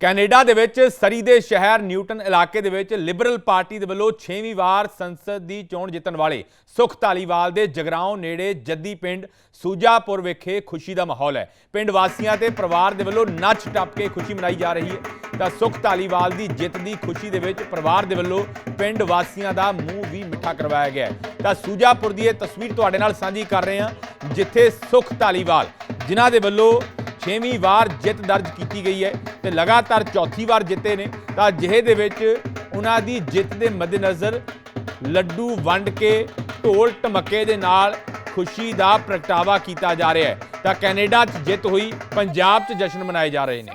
Canada ਦੇ ਵਿੱਚ ਸਰੀ ਦੇ ਸ਼ਹਿਰ ਨਿਊਟਨ ਇਲਾਕੇ ਦੇ ਵਿੱਚ ਲਿਬਰਲ ਪਾਰਟੀ ਦੇ ਵੱਲੋਂ 6ਵੀਂ ਵਾਰ ਸੰਸਦ ਦੀ ਚੋਣ ਜਿੱਤਣ ਵਾਲੇ ਸੁਖ ਧਾਲੀਵਾਲ ਦੇ ਜਗਰਾਉਂ ਨੇੜੇ ਜੱਦੀ ਪਿੰਡ ਸੂਜਾਪੁਰ ਵਿਖੇ ਖੁਸ਼ੀ ਦਾ ਮਾਹੌਲ ਹੈ। ਪਿੰਡ ਵਾਸੀਆਂ ਤੇ ਪਰਿਵਾਰ ਦੇ ਵੱਲੋਂ ਨੱਚ ਟੱਪ ਕੇ ਖੁਸ਼ੀ ਮਨਾਈ ਜਾ ਰਹੀ ਹੈ। ਤਾਂ ਸੁਖ ਧਾਲੀਵਾਲ ਦੀ ਜਿੱਤ ਦੀ ਖੁਸ਼ੀ ਦੇ ਵਿੱਚ ਪਰਿਵਾਰ ਦੇ ਵੱਲੋਂ ਪਿੰਡ ਵਾਸੀਆਂ ਦਾ ਮੂੰਹ ਵੀ ਮਿੱਠਾ ਕਰਵਾਇਆ ਗਿਆ ਤਾਂ ਸੂਜਾਪੁਰ ਦੀ ਇਹ ਤਸਵੀਰ ਤੁਹਾਡੇ ਨਾਲ ਸਾਂਝੀ ਕਰ ਰਹੇ ਹਾਂ, ਜਿੱਥੇ ਸੁਖ ਧਾਲੀਵਾਲ ਜਿਨ੍ਹਾਂ ਦੇ ਵੱਲੋਂ ਛੇਵੀਂ ਵਾਰ ਜਿੱਤ ਦਰਜ ਕੀਤੀ ਗਈ ਹੈ ਤੇ ਲਗਾਤਾਰ ਚੌਥੀ ਵਾਰ ਜਿੱਤੇ ਨੇ। ਤਾਂ ਅਜਿਹੇ ਦੇ ਵਿੱਚ ਉਹਨਾਂ ਦੀ ਜਿੱਤ ਦੇ ਮੱਦੇਨਜ਼ਰ ਲੱਡੂ ਵੰਡ ਕੇ ਢੋਲ ਢਮੱਕੇ ਦੇ ਨਾਲ ਖੁਸ਼ੀ ਦਾ ਪ੍ਰਗਟਾਵਾ ਕੀਤਾ ਜਾ ਰਿਹਾ ਹੈ। ਤਾਂ ਕੈਨੇਡਾ 'ਚ ਜਿੱਤ ਹੋਈ, ਪੰਜਾਬ 'ਚ ਜਸ਼ਨ ਮਨਾਏ ਜਾ ਰਹੇ ਨੇ।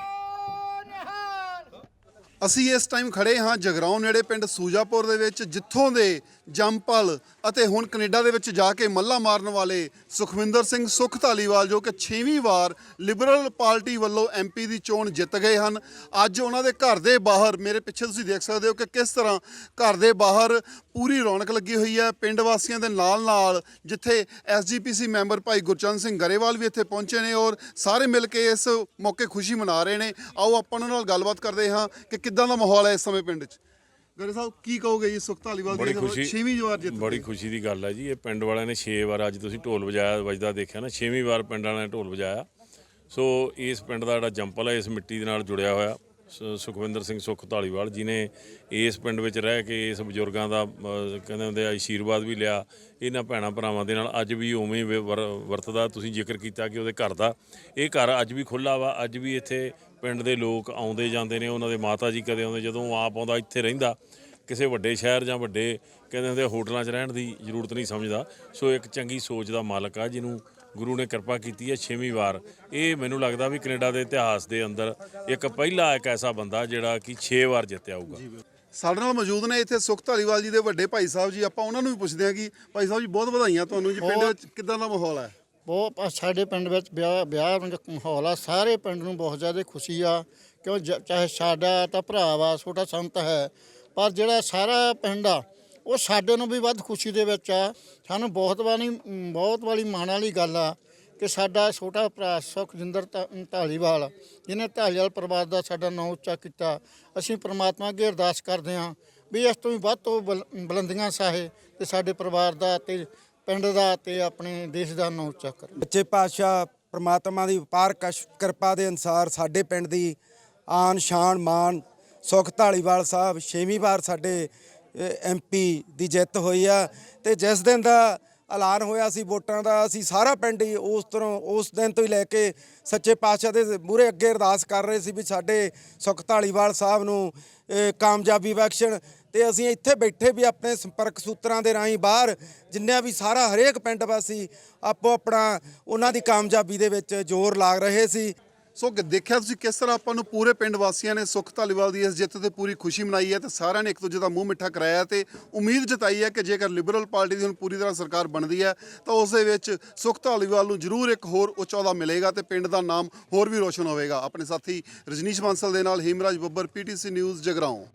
ਅਸੀਂ ਇਸ ਟਾਈਮ ਖੜੇ ਹਾਂ ਜਗਰਾਉਂ ਨੇੜੇ ਪਿੰਡ ਸੂਜਾਪੁਰ ਦੇ ਵਿੱਚ, ਜਿੱਥੋਂ ਦੇ ਜੰਪਲ ਅਤੇ ਹੁਣ ਕੈਨੇਡਾ ਦੇ ਵਿੱਚ ਜਾ ਕੇ ਮੱਲਾ ਮਾਰਨ ਵਾਲੇ ਸੁਖਵਿੰਦਰ ਸਿੰਘ ਸੁਖ ਧਾਲੀਵਾਲ, ਜੋ ਕਿ 6ਵੀਂ ਵਾਰ ਲਿਬਰਲ ਪਾਰਟੀ ਵੱਲੋਂ ਐਮਪੀ ਦੀ ਚੋਣ ਜਿੱਤ ਗਏ ਹਨ। ਅੱਜ ਉਹਨਾਂ ਦੇ ਘਰ ਦੇ ਬਾਹਰ, ਮੇਰੇ ਪਿੱਛੇ ਤੁਸੀਂ ਦੇਖ ਸਕਦੇ ਹੋ ਕਿ ਕਿਸ ਤਰ੍ਹਾਂ ਘਰ ਦੇ ਬਾਹਰ ਪੂਰੀ ਰੌਣਕ ਲੱਗੀ ਹੋਈ ਹੈ। ਪਿੰਡ ਵਾਸੀਆਂ ਦੇ ਨਾਲ ਨਾਲ ਜਿੱਥੇ ਐਸਜੀਪੀਸੀ ਮੈਂਬਰ ਭਾਈ ਗੁਰਚੰਦ ਸਿੰਘ ਗਰੇਵਾਲ ਵੀ ਇੱਥੇ ਪਹੁੰਚੇ ਨੇ ਔਰ ਸਾਰੇ ਮਿਲ ਕੇ ਇਸ ਮੌਕੇ ਖੁਸ਼ੀ ਮਨਾ ਰਹੇ ਨੇ। ਆਓ ਆਪਾਂ ਉਹਨਾਂ ਨਾਲ ਗੱਲਬਾਤ ਕਰਦੇ ਹਾਂ ਕਿ ਕਿੱਦਾਂ ਦਾ ਮਾਹੌਲ ਹੈ ਇਸ ਸਮੇਂ ਪਿੰਡ 'ਚ? ਗਰੇ ਸਾਹਿਬ ਕੀ ਕਹੋਗੇ ਜੀ? ਸੁਖ ਧਾਲੀਵਾਲ ਬੜੀ ਦੀ ਖੁਸ਼ੀ 6ਵੀਂ ਵਾਰ ਜਿੱਤ ਬੜੀ ਖੁਸ਼ੀ ਦੀ ਗੱਲ ਹੈ ਜੀ। ਇਹ ਪਿੰਡ ਵਾਲਿਆਂ ਨੇ 6 ਵਾਰ ਅੱਜ ਤੁਸੀਂ ਢੋਲ ਵਜਾਇਆ ਵੱਜਦਾ ਦੇਖਿਆ ਨਾ 6ਵੀਂ ਵਾਰ ਪਿੰਡ ਵਾਲਿਆਂ ਨੇ ਢੋਲ ਵਜਾਇਆ। ਸੋ ਇਸ ਪਿੰਡ ਦਾ ਜਿਹੜਾ ਜੰਪਲ ਹੈ ਇਸ ਮਿੱਟੀ ਦੇ ਨਾਲ ਜੁੜਿਆ ਹੋਇਆ। ਸ- ਸੁਖਵਿੰਦਰ ਸਿੰਘ ਸੁੱਖ ਧਾਲੀਵਾਲ ਜਿਨੇ ਇਸ ਪਿੰਡ ਵਿੱਚ ਰਹਿ ਕੇ ਇਸ ਬਜ਼ੁਰਗਾਂ ਦਾ ਅਹ, ਕਹਿੰਦੇ ਹੁੰਦੇ ਆ ਆਸ਼ੀਰਵਾਦ ਵੀ ਲਿਆ। ਇਹਨਾਂ ਭੈਣਾਂ ਭਰਾਵਾਂ ਦੇ ਨਾਲ ਅੱਜ ਵੀ ਉਵੇਂ ਹੀ ਵ- ਵਰ- ਵਰਤਦਾ। ਤੁਸੀਂ ਜ਼ਿਕਰ ਕੀਤਾ ਕਿ ਉਹਦੇ ਘਰ ਦਾ ਇਹ ਘਰ ਅੱਜ ਵੀ ਖੁੱਲਾ ਵਾ। ਅੱਜ ਵੀ ਇੱਥੇ ਪਿੰਡ ਦੇ ਲੋਕ ਆਉਂਦੇ ਜਾਂਦੇ ਨੇ। ਉਹਨਾਂ ਦੇ ਮਾਤਾ ਜੀ ਕਦੇ ਆਉਂਦੇ ਜਦੋਂ ਉਹ ਆਪ ਆਉਂਦਾ ਇੱਥੇ ਰਹਿੰਦਾ। ਕਿਸੇ ਵੱਡੇ ਸ਼ਹਿਰ ਜਾਂ ਵੱਡੇ ਕਹਿੰਦੇ ਹੁੰਦੇ ਆ ਹੋਟਲਾਂ 'ਚ ਰਹਿਣ ਦੀ ਜ਼ਰੂਰਤ ਨਹੀਂ ਸਮਝਦਾ। ਸੋ ਇੱਕ ਚੰਗੀ ਸੋਚ ਦਾ ਮਾਲਕ ਆ ਜਿਹਨੂੰ ਗੁਰੂ ਨੇ ਕਿਰਪਾ ਕੀਤੀ ਹੈ ਛੇਵੀਂ ਵਾਰ। ਇਹ ਮੈਨੂੰ ਲੱਗਦਾ ਵੀ ਕੈਨੇਡਾ ਦੇ ਇਤਿਹਾਸ ਦੇ ਅੰਦਰ ਇੱਕ ਪਹਿਲਾ ਇੱਕ ਐਸਾ ਬੰਦਾ ਜਿਹੜਾ ਕਿ 6 ਵਾਰ ਜਿੱਤਿਆ ਹੋਊਗਾ। ਸਾਡੇ ਨਾਲ ਮੌਜੂਦ ਨੇ ਇੱਥੇ ਸੁਖ ਧਾਲੀਵਾਲ ਜੀ ਦੇ ਵੱਡੇ ਭਾਈ ਸਾਹਿਬ ਜੀ। ਆਪਾਂ ਉਹਨਾਂ ਨੂੰ ਵੀ ਪੁੱਛਦੇ ਹਾਂ ਕਿ ਭਾਈ ਸਾਹਿਬ ਜੀ ਬਹੁਤ ਵਧਾਈਆਂ ਤੁਹਾਨੂੰ ਜੀ। ਪਿੰਡ ਵਿੱਚ ਕਿੱਦਾਂ ਦਾ ਮਾਹੌਲ ਹੈ? ਬਹੁਤ ਸਾਡੇ ਪਿੰਡ ਵਿੱਚ ਵਿਆਹ ਵਿਆਹ ਮਾਹੌਲ ਆ। ਸਾਰੇ ਪਿੰਡ ਨੂੰ ਬਹੁਤ ਜ਼ਿਆਦਾ ਖੁਸ਼ੀ ਆ। ਕਿਉਂ ਜ- ਚਾਹੇ ਸਾਡਾ ਤਾਂ ਭਰਾ ਵਾ ਛੋਟਾ ਸੰਤ ਹੈ ਪਰ ਜਿਹੜਾ ਸਾਰਾ ਪਿੰਡ ਆ ਉਹ ਸਾਡੇ ਨੂੰ ਵੀ ਵੱਧ ਖੁਸ਼ੀ ਦੇ ਵਿੱਚ ਆ। ਸਾਨੂੰ ਬਹੁਤ ਵਾਲੀ ਬਹੁਤ ਵਾਲੀ ਮਾਣ ਵਾਲੀ ਗੱਲ ਆ ਕਿ ਸਾਡਾ ਛੋਟਾ ਭਰਾ ਸੁਖਜਿੰਦਰ ਧਾ- ਢਾਲੀਵਾਲ, ਜਿਹਨੇ ਢਾਲੀਵਾਲ ਪਰਿਵਾਰ ਦਾ ਸਾਡਾ ਨਾਂ ਉੱਚਾ ਕੀਤਾ, ਅਸੀਂ ਪ੍ਰਮਾਤਮਾ ਅੱਗੇ ਅਰਦਾਸ ਕਰਦੇ ਹਾਂ ਵੀ ਇਸ ਤੋਂ ਵੀ ਵੱਧ ਤੋਂ ਬੁਲ- ਬੁਲੰਦੀਆਂ ਸਾਹੇ ਤੇ ਸਾਡੇ ਪਰਿਵਾਰ ਦਾ ਤੇ ਪਿੰਡ ਦਾ ਤੇ ਆਪਣੇ ਦੇਸ਼ ਦਾ ਨਾਂ ਉੱਚਾ ਕਰ। ਬੱਚੇ ਪਾਤਸ਼ਾਹ, ਪ੍ਰਮਾਤਮਾ ਦੀ ਵਪਾਰ ਕਸ਼, ਕਿਰਪਾ ਦੇ ਅਨਸਾਰ ਸਾਡੇ ਪਿੰਡ ਦੀ ਆਨ ਸ਼ਾਨ ਮਾਨ ਸੁਖ ਢਾਲੀਵਾਲ ਸਾਹਿਬ ਛੇਵੀਂ ਵਾਰ ਸਾਡੇ ਐਮਪੀ ਦੀ ਜਿੱਤ ਹੋਈ ਆ ਤੇ ਜਿਸ ਦਿਨ ਦਾ ਐਲਾਨ ਹੋਇਆ ਸੀ ਵੋਟਾਂ ਦਾ, ਅਸੀਂ ਸਾਰਾ ਪਿੰਡ ਹੀ ਉਸ ਤਰ੍ਹਾਂ ਉਸ ਦਿਨ ਤੋਂ ਹੀ ਲੈ ਕੇ ਸੱਚੇ ਪਾਤਸ਼ਾਹ ਦੇ ਮੂਹਰੇ ਅੱਗੇ ਅਰਦਾਸ ਕਰ ਰਹੇ ਸੀ ਵੀ ਸਾਡੇ ਸੁਖ ਢਾਲੀਵਾਲ ਸਾਹਿਬ ਨੂੰ ਕਾਮਯਾਬੀ ਬਖਸ਼ਣ ਤੇ ਅਸੀਂ ਇੱਥੇ ਬੈਠੇ ਵੀ ਆਪਣੇ ਸੰਪਰਕ ਸੂਤਰਾਂ ਦੇ ਰਾਹੀਂ ਬਾਹਰ ਜਿੰਨਿਆਂ ਵੀ ਸਾਰਾ ਹਰੇਕ ਪਿੰਡ ਵਾਸੀ ਆਪੋ ਆਪਣਾ ਉਹਨਾਂ ਦੀ ਕਾਮਯਾਬੀ ਦੇ ਵਿੱਚ ਜ਼ੋਰ ਲਾ ਰਹੇ ਸੀ। ਸੋ ਦੇਖਿਆ ਤੁਸੀਂ ਕਿਸ ਤਰ੍ਹਾਂ ਆਪਾਂ ਨੂੰ ਪੂਰੇ ਪਿੰਡ ਵਾਸੀਆਂ ਨੇ ਸੁਖ ਧਾਲੀਵਾਲ ਦੀ ਇਸ ਜਿੱਤ ਤੇ ਪੂਰੀ ਖੁਸ਼ੀ ਮਨਾਈ ਹੈ ਤੇ ਸਾਰਿਆਂ ਨੇ ਇੱਕ ਦੂਜੇ ਦਾ ਮੂੰਹ ਮਿੱਠਾ ਕਰਾਇਆ ਤੇ ਉਮੀਦ ਜਤਾਈ ਹੈ ਕਿ ਜੇਕਰ ਲਿਬਰਲ ਪਾਰਟੀ ਦੀ ਹੁਣ ਪੂਰੀ ਤਰ੍ਹਾਂ ਸਰਕਾਰ ਬਣਦੀ ਹੈ ਤਾਂ ਉਸ ਦੇ ਵਿੱਚ ਸੁਖ ਧਾਲੀਵਾਲ ਨੂੰ ਜ਼ਰੂਰ ਇੱਕ ਹੋਰ ਉੱਚ ਅਹੁਦਾ ਮਿਲੇਗਾ ਤੇ ਪਿੰਡ ਦਾ ਨਾਮ ਹੋਰ ਵੀ ਰੋਸ਼ਨ ਹੋਵੇਗਾ। ਆਪਣੇ ਸਾਥੀ ਰਜਨੀਸ਼ ਬਾਂਸਲ ਦੇ ਨਾਲ ਹੀਮਰਾਜ ਬੱਬਰ, ਪੀਟੀਸੀ ਨਿਊਜ਼, ਜਗਰਾਉਂ।